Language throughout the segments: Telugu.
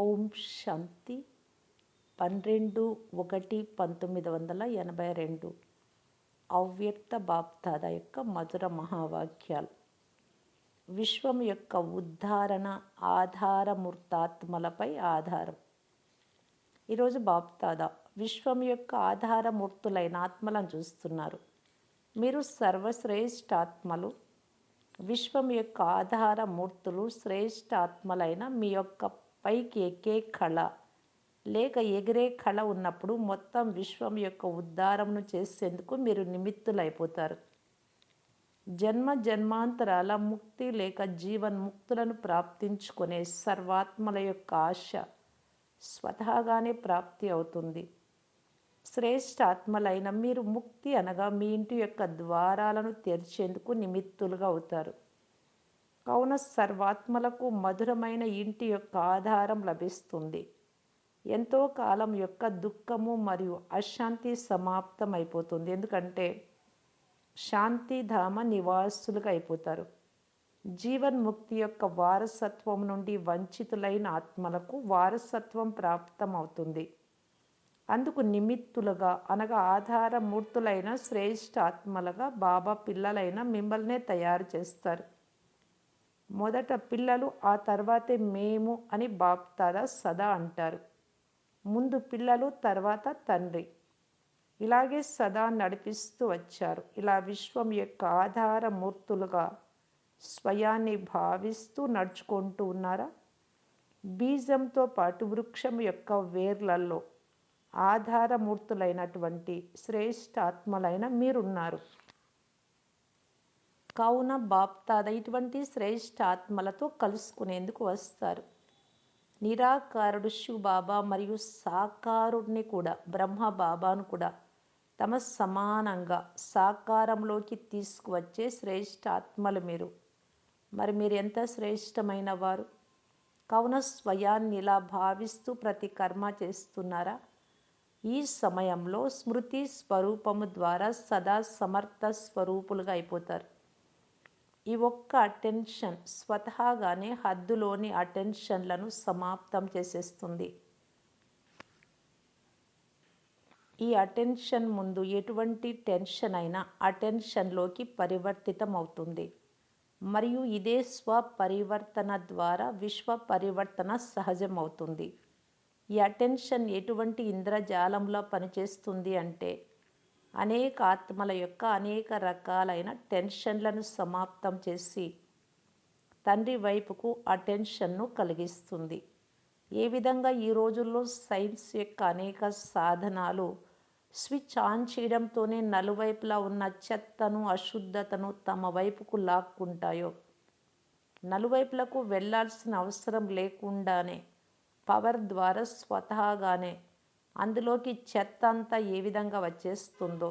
ఓం శాంతి పన్నెండు ఒకటి పంతొమ్మిది వందల ఎనభై రెండు. అవ్యక్త బాప్దాద యొక్క మధుర మహావాక్యాలు. విశ్వం యొక్క ఉద్ధారణ ఆధారమూర్తాత్మలపై ఆధారం. ఈరోజు బాప్దాద విశ్వం యొక్క ఆధారమూర్తులైన ఆత్మలను చూస్తున్నారు. మీరు సర్వశ్రేష్ఠాత్మలు విశ్వం యొక్క ఆధార మూర్తులు శ్రేష్ఠ ఆత్మలైన మీ యొక్క పైకి ఎక్కే కళ. లేక ఎగిరే కళ ఉన్నప్పుడు మొత్తం విశ్వం యొక్క ఉద్ధారమును చేసేందుకు మీరు నిమిత్తులైపోతారు. జన్మ జన్మాంతరాల ముక్తి లేక జీవన్ముక్తులను ప్రాప్తించుకునే సర్వాత్మల యొక్క ఆశ స్వతహాగానే ప్రాప్తి అవుతుంది. శ్రేష్ఠ ఆత్మలైన మీరు ముక్తి అనగా మీ ఇంటి యొక్క ద్వారాలను తెరిచేందుకు నిమిత్తులుగా అవుతారు. కావున సర్వాత్మలకు మధురమైన ఇంటి యొక్క ఆధారం లభిస్తుంది. ఎంతో కాలం యొక్క దుఃఖము మరియు అశాంతి సమాప్తం అయిపోతుంది ఎందుకంటే శాంతిధామ నివాసులుగా అయిపోతారు. జీవన్ముక్తి యొక్క వారసత్వం నుండి వంచితులైన ఆత్మలకు వారసత్వం ప్రాప్తం అవుతుంది అందుకు నిమిత్తులుగా అనగా ఆధారమూర్తులైన శ్రేష్ఠ ఆత్మలుగా బాబా పిల్లలైన మిమ్మల్నే తయారు చేస్తారు. మొదట పిల్లలు ఆ తర్వాతే మేము అని బాప్తాద సదా అంటారు. ముందు పిల్లలు తర్వాత తండ్రి. ఇలాగే సదా నడిపిస్తూ వచ్చారు. ఇలా విశ్వం యొక్క ఆధారమూర్తులుగా స్వయాన్ని భావిస్తూ నడుచుకుంటూ ఉన్నారా? బీజంతో పాటు వృక్షం యొక్క వేర్లలో ఆధారమూర్తులైనటువంటి శ్రేష్ఠ ఆత్మలైన మీరున్నారు. కావున బాప్తాద ఇటువంటి శ్రేష్ఠ ఆత్మలతో కలుసుకునేందుకు వస్తారు. నిరాకారుడు శివ్ బాబా మరియు సాకారుడిని కూడా బ్రహ్మ బాబాను కూడా తమ సమానంగా సాకారంలోకి తీసుకువచ్చే శ్రేష్ఠ ఆత్మలు మీరు. మరి మీరు ఎంత శ్రేష్టమైన వారు? కావున స్వయాన్ని ఇలా భావిస్తూ ప్రతి కర్మ చేస్తున్నారా? ఈ సమయంలో స్మృతి స్వరూపము ద్వారా సదా సమర్థ స్వరూపులుగా అయిపోతారు. ఈ ఒక్క అటెన్షన్ స్వతహాగానే హద్దులోని అటెన్షన్లను సమాప్తం చేసేస్తుంది. ఈ అటెన్షన్ ముందు ఎటువంటి టెన్షన్ అయినా అటెన్షన్లోకి పరివర్తితం అవుతుంది మరియు ఇదే స్వపరివర్తన ద్వారా విశ్వ పరివర్తన సహజమవుతుంది. ఈ అటెన్షన్ ఎటువంటి ఇంద్రజాలంలో పనిచేస్తుంది అంటే అనేక ఆత్మల యొక్క అనేక రకాలైన టెన్షన్లను సమాప్తం చేసి తండ్రి వైపుకు అటెన్షన్ను కలిగిస్తుంది. ఏ విధంగా ఈ రోజుల్లో సైన్స్ యొక్క అనేక సాధనాలు స్విచ్ ఆన్ చేయడంతోనే నలువైపులా ఉన్న చెత్తను అశుద్ధతను తమ వైపుకు లాక్కుంటాయో? నలువైపులకు వెళ్ళాల్సిన అవసరం లేకుండానే పవర్ ద్వారా స్వతహాగానే అందులోకి చెత్త అంతా ఏ విధంగా వచ్చేస్తుందో.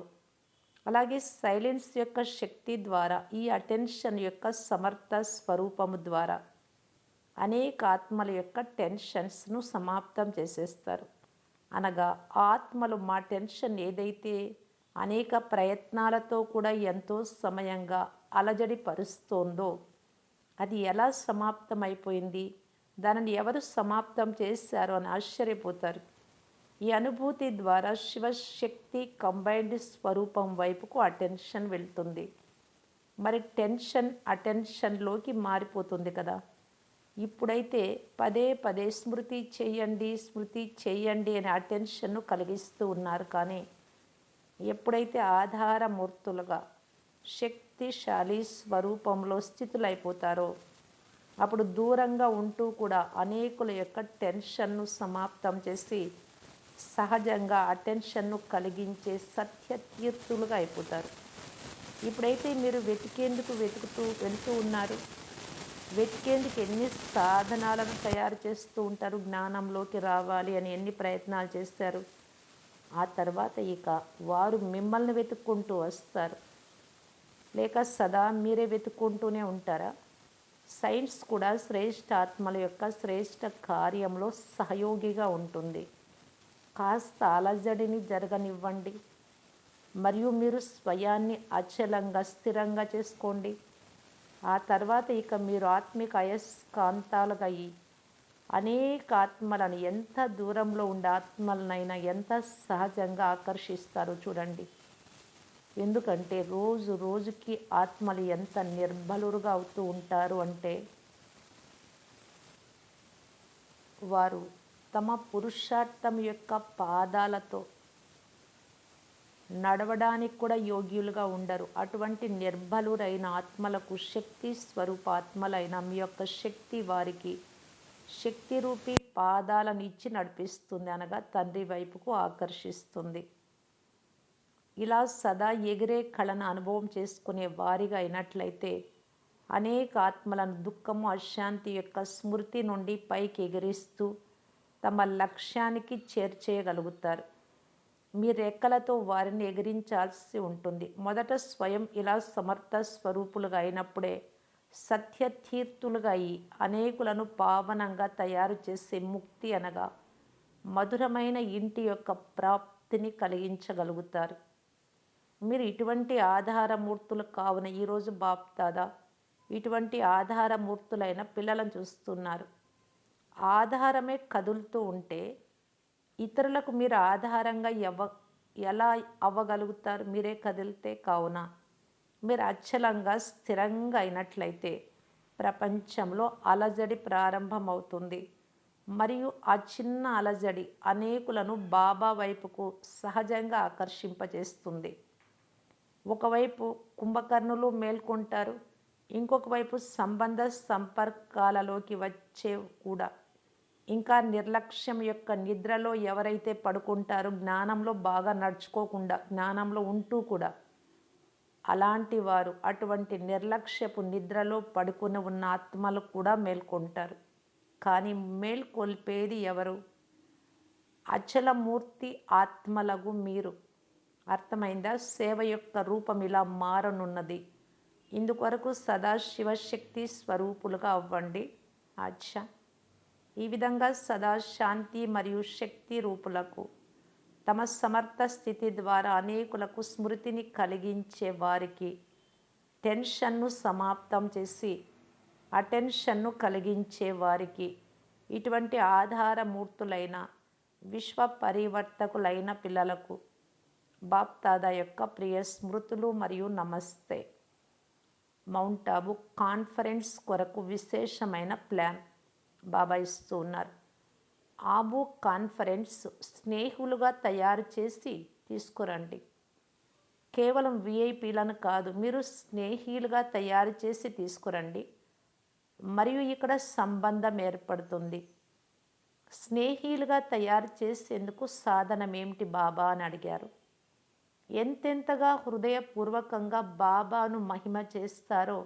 అలాగే సైలెన్స్ యొక్క శక్తి ద్వారా ఈ అటెన్షన్ యొక్క సమర్థ స్వరూపము ద్వారా అనేక ఆత్మల యొక్క టెన్షన్స్ను సమాప్తం చేసేస్తారు. అనగా ఆత్మలు మా టెన్షన్ ఏదైతే అనేక ప్రయత్నాలతో కూడా ఎంతో సమయంగా అలజడి పరుస్తోందో అది ఎలా సమాప్తమైపోయింది? దానిని ఎవరు సమాప్తం చేశారు అని ఆశ్చర్యపోతారు. ఈ అనుభూతి ద్వారా శివశక్తి కంబైన్డ్ స్వరూపం వైపుకు అటెన్షన్ వెళ్తుంది. మరి టెన్షన్ అటెన్షన్లోకి మారిపోతుంది కదా. ఇప్పుడైతే పదే పదే స్మృతి చేయండి స్మృతి చేయండి అనే అటెన్షన్ను కలిగిస్తూ ఉన్నారు. కానీ ఎప్పుడైతే ఆధారమూర్తులుగా శక్తిశాలి స్వరూపంలో స్థితులైపోతారో అప్పుడు దూరంగా ఉంటూ కూడా అనేకుల యొక్క టెన్షన్ను సమాప్తం చేసి సహజంగా అటెన్షన్ను కలిగించే సత్యతీర్థులుగా అయిపోతారు. ఇప్పుడైతే మీరు వెతికేందుకు వెతుకుతూ వెళ్తూ ఉన్నారు. వెతికేందుకు ఎన్ని సాధనాలను తయారు చేస్తూ ఉంటారు? జ్ఞానంలోకి రావాలి అని ఎన్ని ప్రయత్నాలు చేస్తారు? ఆ తర్వాత ఇక వారు మిమ్మల్ని వెతుక్కుంటూ వస్తారు. లేక సదా మీరే వెతుక్కుంటూనే ఉంటారా? సైన్స్ కూడా శ్రేష్ఠ ఆత్మల యొక్క శ్రేష్ఠ కార్యంలో సహయోగిగా ఉంటుంది. కాస్త అలజడిని జరగనివ్వండి. మరియు మీరు స్వయాన్ని అచలంగా స్థిరంగా చేసుకోండి. ఆ తర్వాత ఇక మీరు ఆత్మిక అయస్కాంతాలుగా అయ్యి అనేక ఆత్మలను ఎంత దూరంలో ఉండే ఆత్మలనైనా ఎంత సహజంగా ఆకర్షిస్తారు చూడండి. ఎందుకంటే రోజు రోజుకి ఆత్మలు ఎంత నిర్బలురుగా అవుతూ ఉంటారు అంటే వారు తమ పురుషార్థం యొక్క పాదాలతో నడవడానికి కూడా యోగ్యులుగా ఉండరు. అటువంటి నిర్బలురైన ఆత్మలకు శక్తి స్వరూపాత్మలైన మీ యొక్క శక్తి వారికి శక్తి రూపీ పాదాలను ఇచ్చి నడిపిస్తుంది అనగా తండ్రి వైపుకు ఆకర్షిస్తుంది. ఇలా సదా ఎగిరే కళను అనుభవం చేసుకునే వారిగా అయినట్లయితే అనేక ఆత్మలను దుఃఖము అశాంతి యొక్క స్మృతి నుండి పైకి ఎగిరిస్తూ తమ లక్ష్యానికి చేర్చేయగలుగుతారు. మీ రెక్కలతో వారిని ఎగిరించాల్సి ఉంటుంది. మొదట స్వయం ఇలా సమర్థ స్వరూపులుగా అయినప్పుడే సత్యతీర్థులుగా అయి అనేకులను పావనంగా తయారు చేసే ముక్తి అనగా మధురమైన ఇంటి యొక్క ప్రాప్తిని కలిగించగలుగుతారు. మీరు ఇటువంటి ఆధారమూర్తులు కావున ఈరోజు బాప్దాదా ఇటువంటి ఆధారమూర్తులైన పిల్లలను చూస్తున్నారు. ఆధారమే కదులుతూ ఉంటే ఇతరులకు మీరు ఆధారంగా ఎవ ఎలా అవ్వగలుగుతారు? మీరే కదిలితే కావున మీరు అచ్చలంగా స్థిరంగా అయినట్లయితే ప్రపంచంలో అలజడి ప్రారంభమవుతుంది. మరియు ఆ చిన్న అలజడి అనేకులను బాబా వైపుకు సహజంగా ఆకర్షింపజేస్తుంది. ఒకవైపు కుంభకర్ణులు మేల్కొంటారు ఇంకొక వైపు సంబంధ సంపర్కాలలోకి వచ్చే కూడా ఇంకా నిర్లక్ష్యం యొక్క నిద్రలో ఎవరైతే పడుకుంటారో జ్ఞానంలో బాగా నడుచుకోకుండా జ్ఞానంలో ఉంటూ కూడా అలాంటి వారు అటువంటి నిర్లక్ష్యపు నిద్రలో పడుకుని ఉన్న ఆత్మలు కూడా మేల్కొంటారు. కానీ మేల్కొల్పేది ఎవరు? అచలమూర్తి ఆత్మలగు మీరు. అర్థమైందా? సేవ యొక్క రూపం ఇలా మారనున్నది. ఇందుకొరకు సదా శివశక్తి స్వరూపులుగా అవ్వండి. అచ్చా ఈ విధంగా సదా శాంతి మరియు శక్తి రూపులకు తమ సమర్థ స్థితి ద్వారా అనేకులకు స్మృతిని కలిగించే వారికి టెన్షన్ను సమాప్తం చేసి అటెన్షన్ను కలిగించే వారికి ఇటువంటి ఆధారమూర్తులైన విశ్వ పరివర్తకులైన పిల్లలకు బాప్తాదా యొక్క ప్రియ స్మృతులు మరియు నమస్తే. మౌంట్ ఆబు కాన్ఫరెన్స్ కొరకు విశేషమైన ప్లాన్. బాబా ఇస్తూ ఉన్నారు. ఆబు కాన్ఫరెన్స్ స్నేహితులుగా తయారు చేసి తీసుకురండి. కేవలం విఐపీలను కాదు మీరు స్నేహితులుగా తయారు చేసి తీసుకురండి. మరియు ఇక్కడ సంబంధం ఏర్పడుతుంది. స్నేహితులుగా తయారు చేసేందుకు సాధనం ఏమిటి బాబా అని అడిగారు. ఎంతెంతగా హృదయపూర్వకంగా బాబాను మహిమ చేస్తారో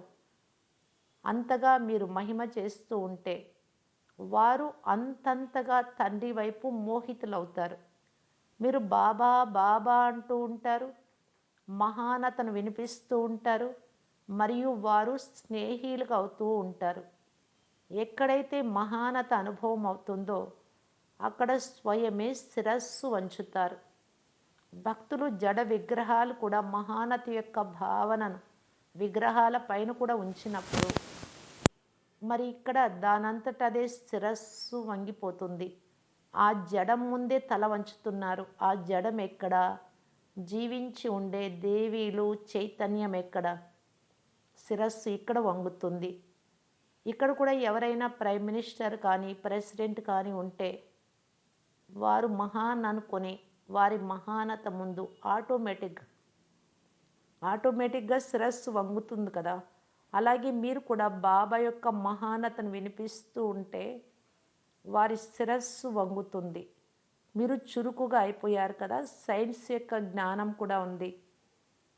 అంతగా మీరు మహిమ చేస్తూ ఉంటే వారు అంతంతగా తండ్రి వైపు మోహితులవుతారు. మీరు బాబా బాబా అంటూ ఉంటారు. మహానతను వినిపిస్తూ ఉంటారు. మరియు వారు స్నేహితులుగా అవుతూ ఉంటారు. ఎక్కడైతే మహానత అనుభవం అవుతుందో అక్కడ స్వయమే శిరస్సు వంచుతారు. భక్తులు జడ విగ్రహాలు కూడా మహానత యొక్క భావనను విగ్రహాల పైన కూడా ఉంచినప్పుడు మరి ఇక్కడ దానంతట అదే శిరస్సు వంగిపోతుంది. ఆ జడం ముందే తల వంచుతున్నారు. ఆ జడం ఎక్కడ? జీవించి ఉండే దేవీలు చైతన్యం ఎక్కడ? శిరస్సు ఇక్కడ వంగుతుంది. ఇక్కడ కూడా ఎవరైనా ప్రైమ్ మినిస్టర్ కానీ ప్రెసిడెంట్ కానీ ఉంటే వారు మహాన్ అనుకొని వారి మహానత ముందు ఆటోమేటిక్ ఆటోమేటిక్గా శిరస్సు వంగుతుంది కదా. అలాగే మీరు కూడా బాబా యొక్క మహానతను వినిపిస్తూ ఉంటే వారి శిరస్సు వంగుతుంది. మీరు చురుకుగా అయిపోయారు కదా. సైన్స్ యొక్క జ్ఞానం కూడా ఉంది.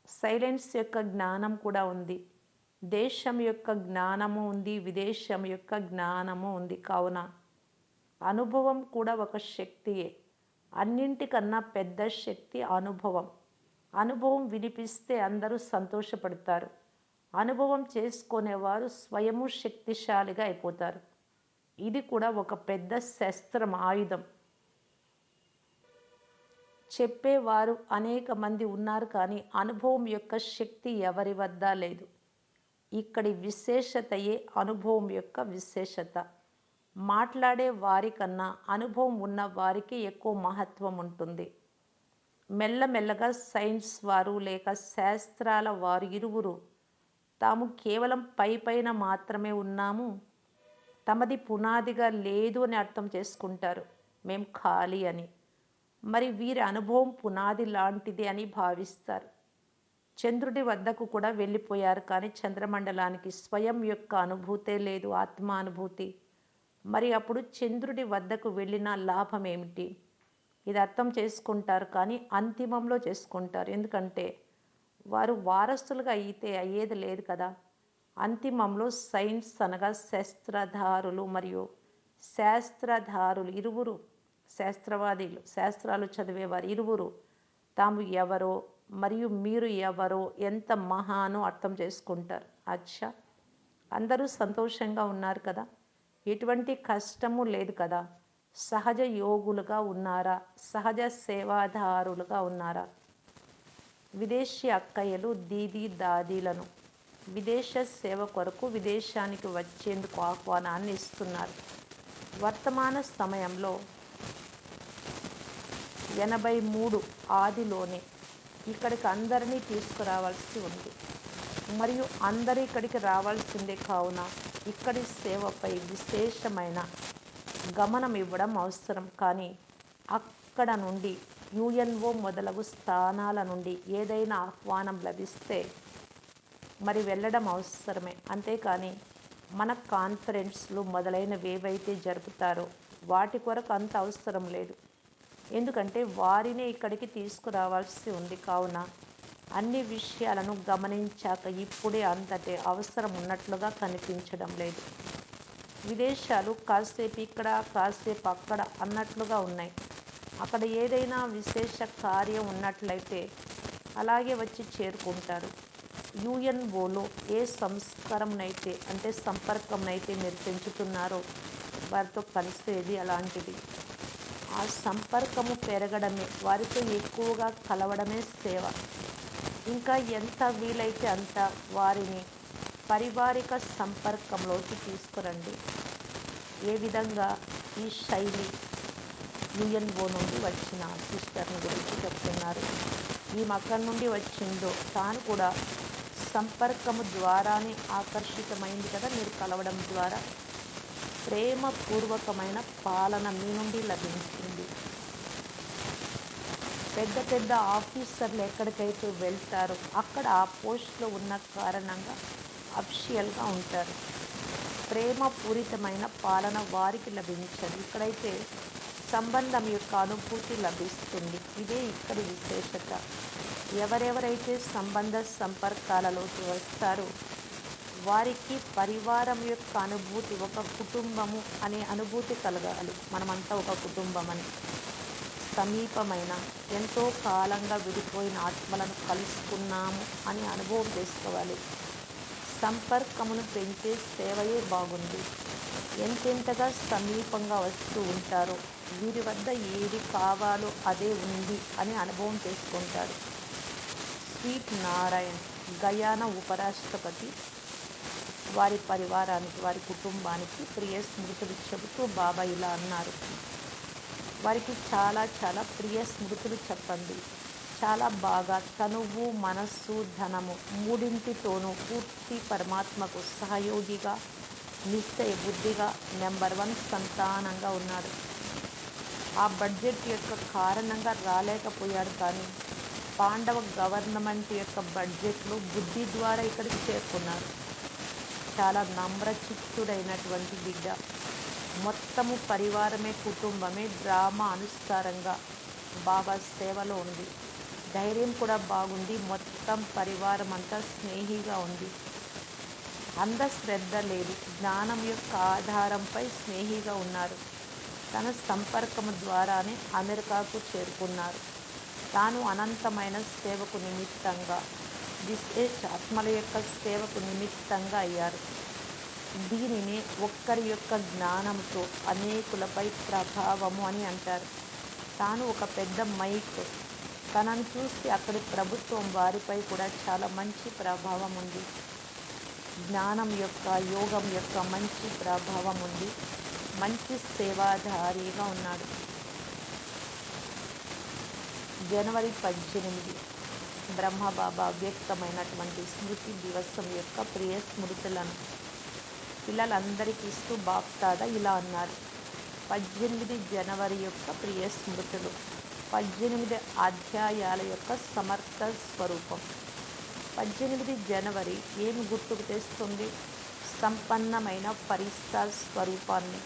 సైలెన్స్ యొక్క జ్ఞానం కూడా ఉంది. దేశం యొక్క జ్ఞానము ఉంది. విదేశం యొక్క జ్ఞానము ఉంది. కావున అనుభవం కూడా ఒక శక్తియే. అన్నింటికన్నా పెద్ద శక్తి అనుభవం. అనుభవం వినిపిస్తే అందరూ సంతోషపడతారు. అనుభవం చేసుకునేవారు స్వయము శక్తిశాలిగా అయిపోతారు. ఇది కూడా ఒక పెద్ద శస్త్రం ఆయుధం. చెప్పేవారు అనేక మంది ఉన్నారు కానీ అనుభవం యొక్క శక్తి ఎవరి వద్ద లేదు. ఇక్కడి విశేషతయే అనుభవం యొక్క విశేషత. మాట్లాడే వారికన్నా అనుభవం ఉన్న వారికి ఎక్కువ మహత్వం ఉంటుంది. మెల్లమెల్లగా సైన్స్ వారు లేక శాస్త్రాల వారు ఇరువురు తాము కేవలం పై పైన మాత్రమే ఉన్నాము. తమది పునాదిగా లేదు అని అర్థం చేసుకుంటారు. మేం ఖాళీ అని. మరి వీరి అనుభవం పునాది లాంటిది అని భావిస్తారు. చంద్రుడి వద్దకు కూడా వెళ్ళిపోయారు కానీ చంద్రమండలానికి స్వయం యొక్క అనుభూతే లేదు ఆత్మానుభూతి. మరి అప్పుడు చంద్రుడి వద్దకు వెళ్ళిన లాభం ఏమిటి? ఇది అర్థం చేసుకుంటారు కానీ అంతిమంలో చేసుకుంటారు. ఎందుకంటే వారు వారసులుగా అయితే అయ్యేది లేదు కదా. అంతిమంలో సైన్స్ అనగా శాస్త్రధారులు మరియు శాస్త్రధారులు ఇరువురు శాస్త్రవాదీలు శాస్త్రాలు చదివేవారు ఇరువురు. తాము ఎవరో మరియు మీరు ఎవరో ఎంత మహానో అర్థం చేసుకుంటారు. అచ్చా! అందరూ సంతోషంగా ఉన్నారు కదా. ఎటువంటి కష్టము లేదు కదా. సహజ యోగులుగా ఉన్నారా? సహజ సేవాదారులుగా ఉన్నారా? విదేశీ అక్కయ్యలు దీదీ దాదీలను విదేశ సేవ కొరకు విదేశానికి వచ్చేందుకు ఆహ్వానాన్ని ఇస్తున్నారు. వర్తమాన సమయంలో ఎనభై మూడు ఆదిలోనే ఇక్కడికి అందరినీ తీసుకురావాల్సి ఉంది. మరియు అందరూ ఇక్కడికి రావాల్సిందే కావున ఇక్కడి సేవపై విశేషమైన గమనం ఇవ్వడం అవసరం. కానీ అక్కడ నుండి యుఎన్ఓ మొదలగు స్థానాల నుండి ఏదైనా ఆహ్వానం లభిస్తే మరి వెళ్ళడం అవసరమే. అంతేకాని మన కాన్ఫరెన్స్లు మొదలైనవి ఏవైతే జరుపుతారో వాటి కొరకు అంత అవసరం లేదు. ఎందుకంటే వారినే ఇక్కడికి తీసుకురావాల్సి ఉంది. కావున అన్ని విషయాలను గమనించాక ఇప్పుడే అంతటి అవసరం ఉన్నట్లుగా కనిపించడం లేదు. విదేశాలు కాసేపు ఇక్కడ కాసేపు అక్కడ అన్నట్లుగా ఉన్నాయి. అక్కడ ఏదైనా విశేష కార్యం ఉన్నట్లయితే అలాగే వచ్చి చేరుకుంటారు. యుఎన్ఓలో ఏ సంస్కారంనైతే అంటే సంపర్కంనైతే మీరు పెంచుతున్నారో వారితో కలిసేది అలాంటిది. ఆ సంపర్కము పెరగడమే వారితో ఎక్కువగా కలవడమే సేవ. ఇంకా ఎంత వీలైతే అంత వారిని పారివారిక సంపర్కంలోకి తీసుకురండి. ఏ విధంగా ఈ శైలి యుఎన్ఓ నుండి వచ్చిన సిస్టర్ని గురించి చెప్తున్నారు. ఈమె అక్కడి నుండి వచ్చిందో తాను కూడా సంపర్కము ద్వారానే ఆకర్షితమైంది కదా మీరు కలవడం ద్వారా. ప్రేమపూర్వకమైన పాలన మీ నుండి లభించింది. పెద్ద పెద్ద ఆఫీసర్లు ఎక్కడికైతే వెళ్తారో అక్కడ ఆ పోస్ట్లో ఉన్న కారణంగా అఫీషియల్గా ఉంటారు. ప్రేమపూరితమైన పాలన వారికి లభించదు. ఇక్కడైతే సంబంధం యొక్క అనుభూతి లభిస్తుంది. ఇదే ఇక్కడి విశేషత. ఎవరెవరైతే సంబంధ సంపర్కాలలోకి వస్తారో వారికి పరివారం యొక్క అనుభూతి ఒక కుటుంబము అనే అనుభూతి కలగాలి. మనమంతా ఒక కుటుంబం అని సమీపమైన ఎంతో కాలంగా విడిపోయిన ఆత్మలను కలుసుకున్నాము అని అనుభవం చేసుకోవాలి. సంపర్కమును పెంచే సేవయే బాగుంది. ఎంతెంతగా సమీపంగా వస్తూ ఉంటారో వీరి వద్ద ఏది కావాలో అదే ఉంది అని అనుభవం చేసుకుంటారు. స్వీట్ నారాయణ్ గయాన ఉపరాష్ట్రపతి. వారి పరివారానికి వారి కుటుంబానికి ప్రియ స్మృతులు చెబుతూ బాబా ఇలా అన్నారు. వారికి చాలా చాలా ప్రియ స్మృతులు చెప్పండి. చాలా బాగా తనువు మనస్సు ధనము మూడింటితోనూ పూర్తి పరమాత్మకు సహయోగిగా నిశ్చయ బుద్ధిగా నెంబర్ వన్ సంతానంగా ఉన్నాడు. ఆ బడ్జెట్ యొక్క కారణంగా రాలేకపోయాడు కానీ పాండవ గవర్నమెంట్ యొక్క బడ్జెట్లో బుద్ధి ద్వారా ఇక్కడికి చేరుకున్నారు. చాలా నమ్రచిత్తుడైనటువంటి బిడ్డ. మొత్తము పరివారమే కుటుంబమే డ్రామా అనుసారంగా బాబా సేవలో ఉంది. ధైర్యం కూడా బాగుంది. మొత్తం పరివారం అంతా స్నేహిగా ఉంది. అంధశ్రద్ధ లేదు. జ్ఞానం యొక్క ఆధారంపై స్నేహిగా ఉన్నారు. తన సంపర్కము ద్వారానే అమెరికాకు చేరుకున్నారు. తాను అనంతమైన సేవకు నిమిత్తంగా విశేష ఆత్మల యొక్క సేవకు నిమిత్తంగా అయ్యారు. దీనినే ఒక్కరి యొక్క జ్ఞానంతో అనేకులపై ప్రభావము అని అంటారు. తాను ఒక పెద్ద మైక్. తనను చూసి అక్కడి ప్రభుత్వం వారిపై కూడా చాలా మంచి ప్రభావం ఉంది. జ్ఞానం యొక్క యోగం యొక్క మంచి ప్రభావం ఉంది. మంచి సేవాధారిగా ఉన్నాడు. జనవరి పద్దెనిమిది. బ్రహ్మబాబా వ్యక్తమైనటువంటి స్మృతి దివసం యొక్క ప్రియ స్మృతులను పిల్లలందరికీ ఇస్తూ బాప్తాద ఇలా అన్నారు. పద్దెనిమిది జనవరి యొక్క ప్రియ స్మృతులు. పద్దెనిమిది అధ్యాయాల యొక్క సమర్థ స్వరూపం. పద్దెనిమిది జనవరి ఏమి గుర్తుకు తెస్తుంది? సంపన్నమైన ఫరిస్తా స్వరూపాన్ని.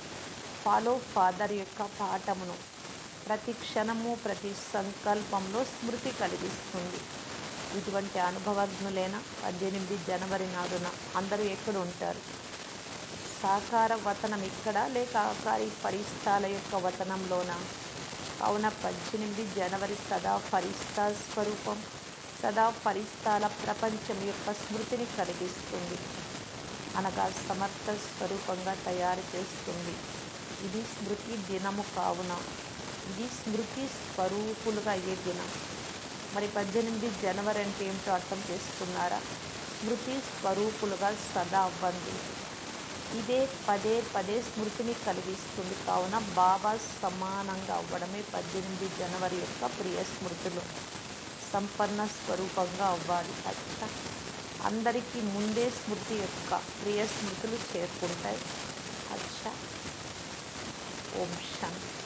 ఫాలో ఫాదర్ యొక్క పాఠమును ప్రతి క్షణము ప్రతి సంకల్పంలో స్మృతి కలిగిస్తుంది. ఇటువంటి అనుభవజ్ఞులైన పద్దెనిమిది జనవరి నాడున అందరూ ఎక్కడ ఉంటారు సాకార వతనం ఇక్కడ లేక ఆకారి ఫరిస్తాల యొక్క వతనంలోన? కావున పద్దెనిమిది జనవరి సదా ఫరిస్తా స్వరూపం. సదా ఫరిస్తాల ప్రపంచం యొక్క స్మృతిని కలిగిస్తుంది. అనగా సమర్థ స్వరూపంగా తయారు చేస్తుంది. ఇది స్మృతి దినము కావున. ఇది స్మృతి స్వరూపులుగా అయ్యే దినం. మరి పద్దెనిమిది జనవరి అంటే ఏమిటో అర్థం చేసుకున్నారా? స్మృతి స్వరూపులుగా సదా అవ్వండి ఇదే పదే పదే స్మృతిని కలిగిస్తుంది. కావున బాబా సమానంగా అవ్వడమే పద్దెనిమిది జనవరి యొక్క ప్రియ స్మృతులు. సంపన్న స్వరూపంగా అవ్వాలి. అచ్చా! అందరికీ ముందే స్మృతి యొక్క ప్రియ స్మృతులు చేరుకుంటాయి. అచ్చ! ఓం శాంతి.